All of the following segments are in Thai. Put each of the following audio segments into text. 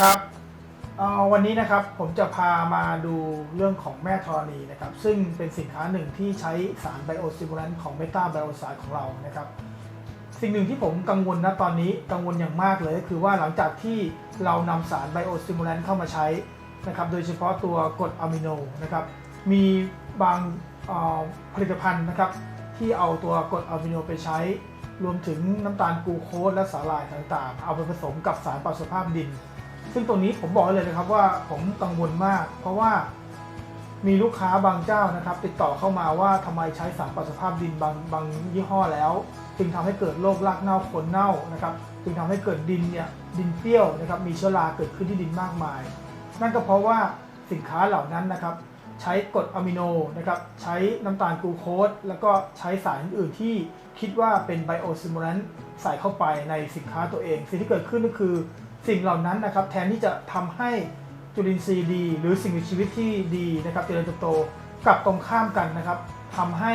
ครับวันนี้นะครับผมจะพามาดูเรื่องของแม่ธรณีนะครับ ซึ่งเป็นสินค้าหนึ่งที่ใช้สารไบโอซิมูลันของเมตาไบโอไซด์ของเรานะครับ สิ่งหนึ่งที่ผมกังวลนะตอนนี้กังวลอย่างมากเลยก็คือว่าหลังจากที่เรานำสารไบโอซิมูลันเข้ามาใช้นะครับ โดยเฉพาะตัวกรดอะมิโนนะครับ มีบางผลิตภัณฑ์นะครับ ที่เอาตัวกรดอะมิโนไปใช้ รวมถึงน้ำตาลกลูโคสและสาหร่ายต่างๆ เอาไปผสมกับสารปรับสภาพดิน ซึ่งตรงนี้ผมบอกเลยนะครับว่าผมกังวลมาก เพราะว่ามีลูกค้าบางเจ้านะครับ ติดต่อเข้ามาว่าทำไมใช้สารปรับสภาพดินบางบางยี่ห้อแล้ว จึงทำให้เกิดโรครากเน่าคนเน่านะครับจึงทำให้เกิดดินเนี่ยดินเปรี้ยวนะครับมีเชื้อราเกิดขึ้นที่ดินมากมาย นั่นก็เพราะว่าสินค้าเหล่านั้นนะครับ ใช้กรดอะมิโนนะครับใช้น้ำตาลกลูโคสแล้วก็ใช้สารอื่นที่คิดว่าเป็นไบโอซิมูลันใส่เข้าไปในสินค้าตัวเอง สิ่งที่เกิดขึ้นก็คือ สิ่งเหล่านั้นนะครับแทนที่จะทำให้จุลินทรีย์ดี หรือสิ่งมีชีวิตที่ดีนะครับเจริญเติบโตกลับตรงข้ามกันนะครับทำให้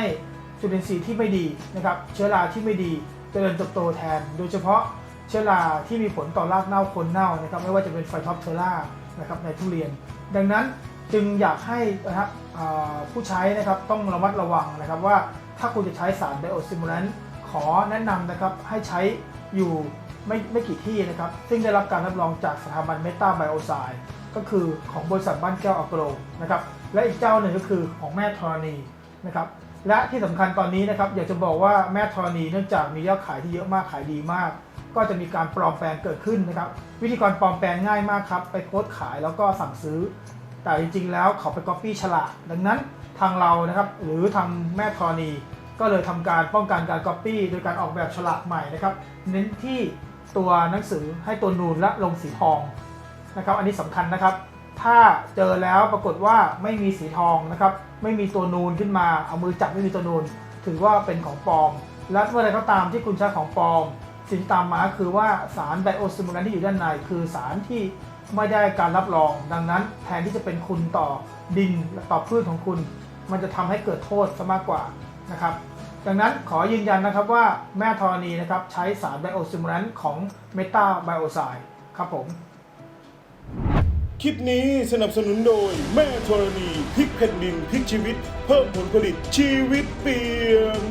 จุลินทรีย์ที่ไม่ดีนะครับ เชื้อราที่ไม่ดีเจริญเติบโตแทน โดยเฉพาะเชื้อราที่มีผลต่อรากเน่าคนเน่านะครับ ไม่ว่าจะเป็นไฟท็อปเทอร่านะครับในทุเรียน ดังนั้นจึงอยากให้นะครับผู้ใช้นะครับต้องระมัดระวังนะครับว่าถ้าคุณจะใช้สารไบโอซิมูลันขอแนะนำนะครับให้ใช้อยู่ ไม่ไม่กี่ที่นะครับ ซึ่งได้รับการรับรองจากสถาบันเมตาไบโอไซด์ก็คือของบริษัทบ้านแก้วอัโกรนะครับ และอีกเจ้าหนึ่งก็คือของแม่ธรณีนะครับ และที่สำคัญตอนนี้นะครับอยากจะบอกว่าแม่ธรณีเนื่องจากมียอดขายที่เยอะมากขายดีมาก ก็จะมีการปลอมแปลงเกิดขึ้นนะครับ วิธีการปลอมแปลงง่ายมากครับ ไปโพสต์ขายแล้วก็สั่งซื้อ แต่จริงๆ แล้วเขาไปก๊อปปี้ฉลาก ดังนั้นทางเรานะครับหรือทางแม่ธรณีก็เลยทำการป้องกันการก๊อปปี้โดยการออกแบบฉลากใหม่นะครับ เน้นที่ ตัวหนังสือให้ตัวนูนและลงสีทองนะครับ อันนี้สำคัญนะครับ ถ้าเจอแล้วปรากฏว่าไม่มีสีทองนะครับ ไม่มีตัวนูนขึ้นมา เอามือจับไม่มีตัวนูน ถือว่าเป็นของปลอม และเมื่อไรก็ตามที่คุณใช้ของปลอม สิ่งตามมาคือว่าสารไบโอซิมูลันที่อยู่ด้านใน คือสารที่ไม่ได้การรับรอง ดังนั้นแทนที่จะเป็นคุณต่อดินและต่อพืชของคุณ มันจะทำให้เกิดโทษซะมากกว่านะครับ ดังนั้นขอยืนยันนะครับว่าแม่ธรณีนะครับใช้สารไบโอซิมูลันของเมตาไบโอไซด์ครับผม คลิปนี้สนับสนุนโดยแม่ธรณีพลิกแผ่นดินพลิกชีวิต เพิ่มผลผลิตชีวิตเปลี่ยน